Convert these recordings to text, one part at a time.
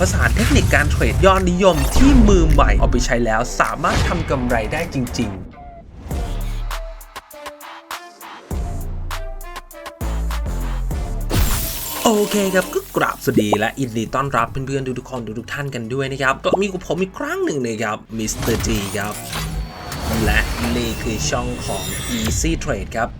ผสานเทคนิคการเทรดยอดนิยมที่มือใหม่เอาไปใช้แล้วสามารถทำกำไรได้จริง ๆโอเคครับก็กราบสวัสดีและยินดีต้อนรับเพื่อนๆทุกๆคนทุกๆท่านกันด้วยนะครับ ก็มีกับผมอีกครั้งหนึ่งนะครับมิสเตอร์จีครับ และนี่คือช่องของ Easy Trade ครับ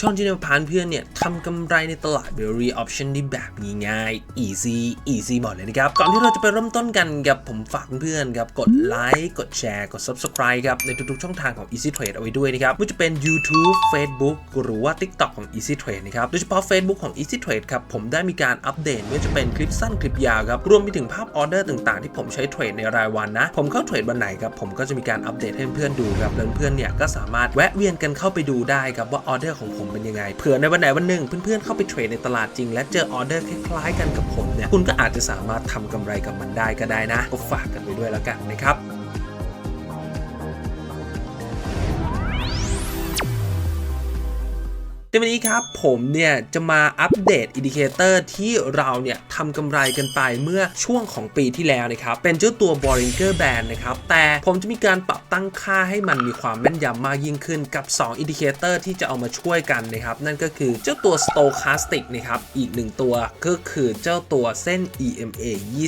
ช่องที่จะพาเพื่อนเนี่ยทำกำไรในตลาด v e r y Option ได้แบบง่ายๆ easy easy หมดเลยนะครับ ก่อนที่เราจะไปเริ่มต้นกันครับผมฝากเพื่อนๆครับ กดไลค์กดแชร์กด subscribe ครับ ในทุกๆ ช่องทางของ Easy Trade เอาไว้ด้วยนะครับไม่ว่าจะเป็น YouTube Facebook หรือว่า TikTok ของ Easy Trade นะครับ โดยเฉพาะ Facebook ของ Easy Trade ครับ ผมได้มีการอัปเดตไม่ว่าจะเป็นคลิปสั้นคลิปยาวครับ รวมไปถึงภาพออเดอร์ต่างๆ ที่ผมใช้เทรดในรายวันนะ ผมเข้าเทรดวันไหนครับผมก็จะมีการอัปเดตให้เพื่อนๆดูครับเพื่อนๆเนี่ยก็สามารถแวะเวียนกันเข้าไปดูได้ครับว่าออเดอร์ของผมเป็นยังไงเผื่อในวันไหนวันหนึ่งเพื่อนๆเข้าไปเทรดในตลาดจริง และเจอออเดอร์คล้ายๆกันกับผมเนี่ยคุณก็อาจจะสามารถทำกำไรกับมันได้ก็ได้นะ ก็ฝากกันไปด้วยแล้วกันนะครับ ในวันนี้ครับผมเนี่ยจะมาอัปเดตอินดิเคเตอร์ที่เราเนี่ยทำกำไรกันไปเมื่อช่วงของปีที่แล้วนะครับเป็นเจ้าตัว Bollinger Band นะครับแต่ผมจะมีการปรับตั้งค่าให้มันมีความแม่นยำมากยิ่งขึ้นกับ2อินดิเคเตอร์ที่จะเอามาช่วยกันนะครับนั่นก็คือเจ้าตัว Stochastic นะครับอีกหนึ่งตัวก็คือเจ้าตัวเส้น EMA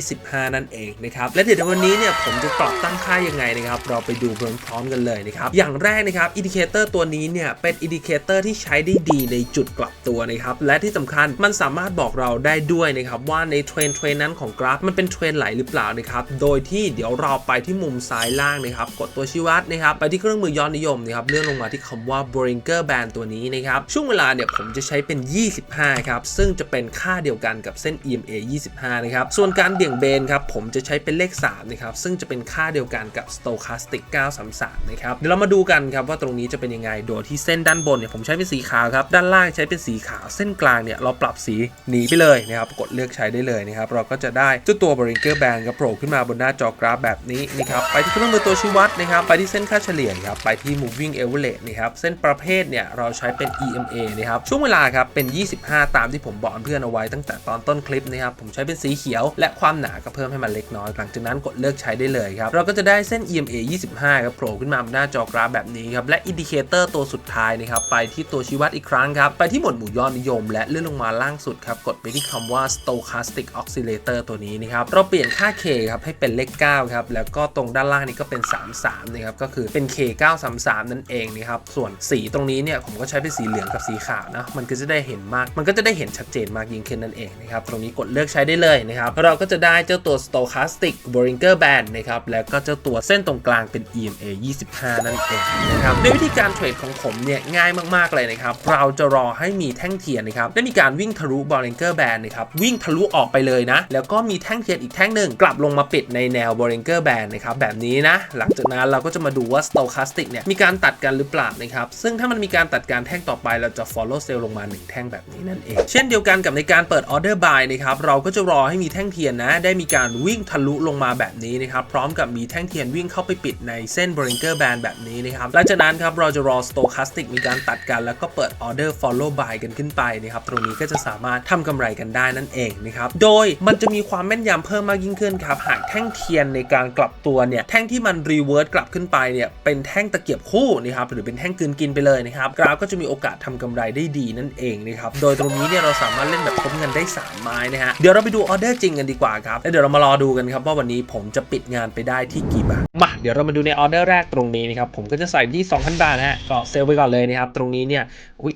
25 นั่นเองนะครับและเดี๋ยวในวันนี้เนี่ยผมจะปรับตั้งค่ายังไงนะครับเราไปดูพร้อมๆกันเลยนะครับอย่างแรกนะครับอินดิเคเตอร์ตัวนี้เนี่ยเป็นอินดิเคเตอร์ที่ใช้ได้ดีในจุดกลับตัวนะครับ และที่สำคัญมันสามารถบอกเราได้ด้วยนะครับว่าในเทรนเทรนนั้นของกราฟมันเป็นเทรนไหลหรือเปล่านะครับ โดยที่เดี๋ยวเราไปที่มุมซ้ายล่างนะครับ กดตัวชี้วัดนะครับ ไปที่เครื่องมือยอดนิยมนะครับ เลื่อนลงมาที่คำว่า Bollinger Band ตัวนี้นะครับ ช่วงเวลาเนี่ยผมจะใช้เป็น 25 ครับ ซึ่งจะเป็นค่าเดียวกันกับเส้น EMA 25 นะครับ ส่วนการเบี่ยงเบนครับผมจะใช้เป็นเลข3นะครับ ซึ่งจะเป็นค่าเดียวกันกับ Stochastic 933 นะครับ เดี๋ยวเรามาดูกันครับว่าตรงนี้จะเป็นยังไง โดยที่เส้นด้านบนเนี่ยผมใช้เป็นสีขาวครับด้านล่างใช้เป็นสีขาวเส้นกลางเนี่ยเราปรับสีหนีไปเลยนะครับกดเลือกใช้ได้เลยนะครับเราก็จะได้เจ้าตัว Bollinger Band ครับโผล่ขึ้นมาบนหน้าจอกราฟแบบนี้นะครับไปที่เครื่องมือตัวชี้วัดนะครับไปที่เส้นค่าเฉลี่ยครับไปที่ moving average นะครับเส้นประเภทเนี่ยเราใช้เป็น EMA นะครับช่วงเวลาครับเป็น 25 ตามที่ผมบอกเพื่อนเอาไว้ตั้งแต่ตอนต้นคลิปนะครับผมใช้เป็นสีเขียว และความหนาก็เพิ่มให้มันเล็กน้อยหลังจากนั้นกดเลือกใช้ได้เลยครับเราก็จะได้เส้น EMA 25ครับโผล่ขึ้นมาบนหน้าจอกราฟแบบนี้ครับและอินดิเคเตอร์ตัวสุดท้ายนะครับไปที่ตัวชี้วัดอีกครั้งครับ ไปที่หมวดหมู่ยอดนิยม และเลื่อนลงมาล่างสุดครับ กดไปที่คำว่า stochastic oscillator ตัวนี้นะครับ เราเปลี่ยนค่า K ครับ ให้เป็นเลข 9 ครับ แล้วก็ตรงด้านล่างนี่ก็เป็น 33 นะครับ ก็คือเป็น K 933 นั่นเองนะครับ ส่วนสีตรงนี้เนี่ย ผมก็ใช้เป็นสีเหลืองกับสีขาวนะ มันก็จะได้เห็นมาก มันก็จะได้เห็นชัดเจนมากยิ่งขึ้นนั่นเองนะครับ ตรงนี้กดเลือกใช้ได้เลยนะครับเราก็จะได้เจ้าตัว stochastic Bollinger Band นะครับ แล้วก็เจ้าตัวเส้นตรงกลางเป็น EMA 25 นั่นเองนะครับในวิธีการเทรดของผมเนี่ยง่ายมากๆเลยนะครับเราจะรอให้มีแท่งเทียนนะครับได้มีการวิ่งทะลุ Bollinger Band นนะครับวิ่งทะลุออกไปเลยนะ แล้วก็มีแท่งเทียนอีกแท่งหนึ่งกลับลงมาปิดในแนว Bollinger Band นนะครับแบบนี้นะ หลังจากนั้นเราก็จะมาดูว่า Stochastic เนี่ยมีการตัดกันหรือเปล่านะครับซึ่งถ้ามันมีการตัดการแท่งต่อไปเราจะ follow sell ลงมา 1 แท่งแบบนี้นั่นเอง เช่นเดียวกันกับในการเปิด order buy นะครับเราก็จะรอให้มีแท่งเทียนนะ ได้มีการวิ่งทะลุลงมาแบบนี้นะครับพร้อมกับมีแท่งเทียนวิ่งเข้าไปปิดในเส้น Bollinger Band แบบนี้นะครับหลังจากนั้นครับเราจะรอ Stochastic มีการตัดกันแล้วก็เปิด order follow buy กันขึ้นไปนะครับตรงนี้ก็จะสามารถทำกำไรกันได้นั่นเองนะครับโดยมันจะมีความแม่นยำเพิ่มมากยิ่งขึ้นครับหากแท่งเทียนในการกลับตัวเนี่ยแท่งที่มัน reverse กลับขึ้นไปเนี่ยเป็นแท่งตะเกียบคู่นะครับหรือเป็นแท่งกืนกินไปเลยนะครับกราฟก็จะมีโอกาสทำกำไรได้ดีนั่นเองนะครับโดยตรงนี้เนี่ยเราสามารถเล่นแบบทบเงินได้ 3 ไม้นะฮะเดี๋ยวเราไปดูออเดอร์จริงกันดีกว่าครับแล้วเดี๋ยวเรามารอดูกันครับว่าวันนี้ผมจะปิดงานไปได้ที่กี่บาทมาเดี๋ยวเรามาดูในออเดอร์แรกตรงนี้นะครับผมก็จะใส่ที่ 2,000 บาทนะฮะก็เซลไปก่อนเลยนะครับตรงนี้เนี่ยอุ้ย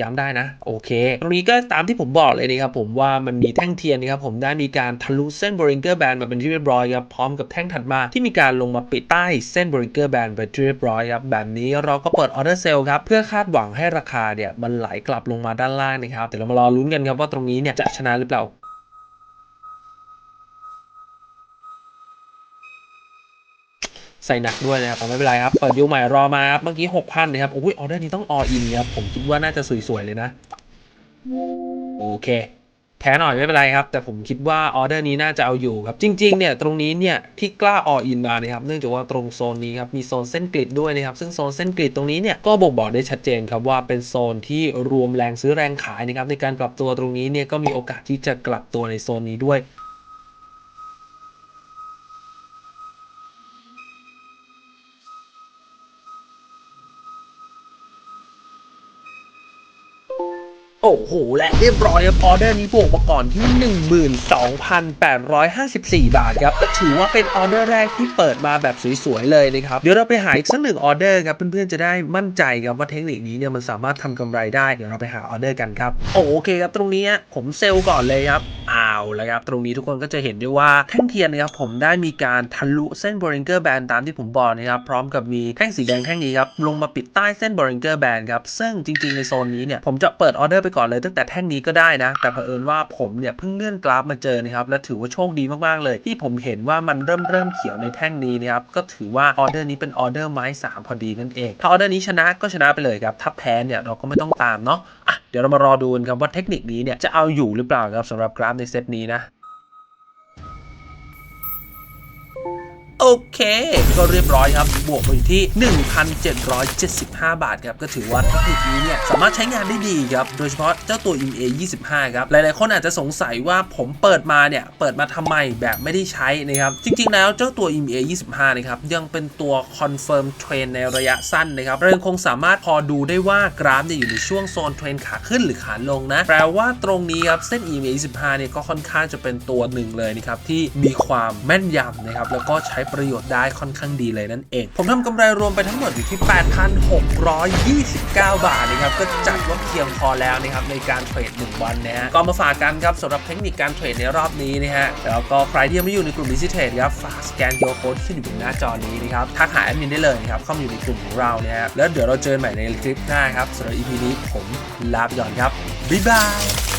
ย้ำได้นะ โอเค ตรงนี้ก็ตามที่ผมบอกเลยนะครับผมว่ามันมีแท่งเทียนนะครับผมได้มีการทะลุเส้นบริงเกอร์แบนมาเป็นที่เรียบร้อยครับพร้อมกับแท่งถัดมาที่มีการลงมาปิดใต้เส้นบริงเกอร์แบนไปที่เรียบร้อยครับแบบนี้เราก็เปิดออเดอร์เซลครับเพื่อคาดหวังให้ราคาเนี่ยมันไหลกลับลงมาด้านล่างนะครับเดี๋ยวเรามารอลุ้นกันครับว่าตรงนี้เนี่ยจะชนะหรือเปล่า ใส่หนักด้วยนะครับไม่เป็นไรครับ เปิดยูใหม่รอมาครับ เมื่อกี้6,000นนะครับโอ้ยออเดอร์นี้ต้องออินครับ ผมคิดว่าน่าจะสวยๆเลยนะ โอเค แพ้หน่อยไม่เป็นไรครับ แต่ผมคิดว่าออเดอร์นี้น่าจะเอาอยู่ครับ จริง ๆ เนี่ยตรงนี้เนี่ยที่กล้าออินมานะครับ เนื่องจากว่าตรงโซนนี้ครับ มีโซนเส้นกริดด้วยนะครับ ซึ่งโซนเส้นกริดตรงนี้เนี่ยก็บ่งบอกได้ชัดเจนครับว่าเป็นโซนที่รวมแรงซื้อแรงขายนะครับในการกลับตัวตรงนี้เนี่ยก็มีโอกาสที่จะกลับตัวในโซนนี้ด้วย โอ้โห และเรียบร้อยครับออเดอร์นี้บวกมาก่อนที่ 12,854 บาทครับถือว่าเป็นออเดอร์แรกที่เปิดมาแบบสวยๆเลยนะครับ เดี๋ยวเราไปหาอีกสักหนึ่งออเดอร์ครับเพื่อนๆจะได้มั่นใจครับว่าเทคนิคนี้เนี่ยมันสามารถทำกำไรได้ เดี๋ยวเราไปหาออเดอร์กันครับโอเคครับตรงนี้ผมเซลล์ก่อนเลยครับอ้าวแล้วครับตรงนี้ทุกคนก็จะเห็นได้ว่าแท่งเทียนนะครับผมได้มีการทะลุเส้น Bollinger Band ตามที่ผมบอกนะครับพร้อมกับมีแท่งสีแดงแท่งนี้ครับลงมาปิดใต้เส้น Bollinger Band ครับซึ่งจริง ๆในโซนนี้เนี่ยผมจะเปิดออเดอร์ไปก่อนเลยตั้งแต่แท่งนี้ก็ได้นะ แต่เผอิญว่าผมเนี่ยเพิ่งเลื่อนกราฟมาเจอนะครับและถือว่าโชคดีมากๆเลย ที่ผมเห็นว่ามันเริ่มเริ่มเขียวในแท่งนี้นะครับก็ถือว่าออเดอร์นี้เป็นออเดอร์ไม้สามพอดีนั่นเองถ้าออเดอร์นี้ชนะก็ชนะไปเลยครับถ้าแพ้เนี่ยเราก็ไม่ต้องตามเนาะอะเดี๋ยวเรามารอดูกันครับว่าเทคนิคนี้เนี่ยจะเอาอยู่หรือเปล่าครับสำหรับกราฟในเซตนี้นะ โอเค ก็เรียบร้อยครับ บวกมาอยู่ที่ 1,775 บาทครับ ก็ถือว่าเทคนิคนี้เนี่ยสามารถใช้งานได้ดีครับ โดยเฉพาะเจ้าตัว EMA 25 ครับ หลายๆ คนอาจจะสงสัยว่าผมเปิดมาเนี่ย เปิดมาทำไมแบบไม่ได้ใช้นะครับ จริง ๆ แล้วเจ้าตัว EMA 25 นะครับ ยังเป็นตัว confirm trend ในระยะสั้นนะครับเรายังคงสามารถพอดูได้ว่ากราฟเนี่ยอยู่ในช่วงโซนเทรนขาขึ้นหรือขาลงนะ แปลว่าตรงนี้ครับเส้น EMA 25 เนี่ยก็ค่อนข้างจะเป็นตัวหนึ่งเลยนะครับที่มีความแม่นยำนะครับแล้วก็ใช้ประโยชน์ได้ค่อนข้างดีเลยนั่นเอง ผมทำกำไรรวมไปทั้งหมดอยู่ที่ 8,629 บาทนะครับก็จัดว่าเพียงพอแล้วนะครับในการเทรด1วันนะฮะก็มาฝากกันครับสำหรับเทคนิคการเทรดในรอบนี้นะฮะแล้วก็ใครที่ยังไม่อยู่ในกลุ่ม Easy Trade ครับฝากสแกน QR Code ที่ขึ้นอยู่บนหน้าจอนี้นะครับทักหาแอดมินได้เลยนะครับเข้ามาอยู่ในกลุ่มของเรานะฮะแล้วเดี๋ยวเราเจอกันใหม่ในคลิปหน้าครับสำหรับ EP นี้ผมลาไปก่อนครับบ๊ายบาย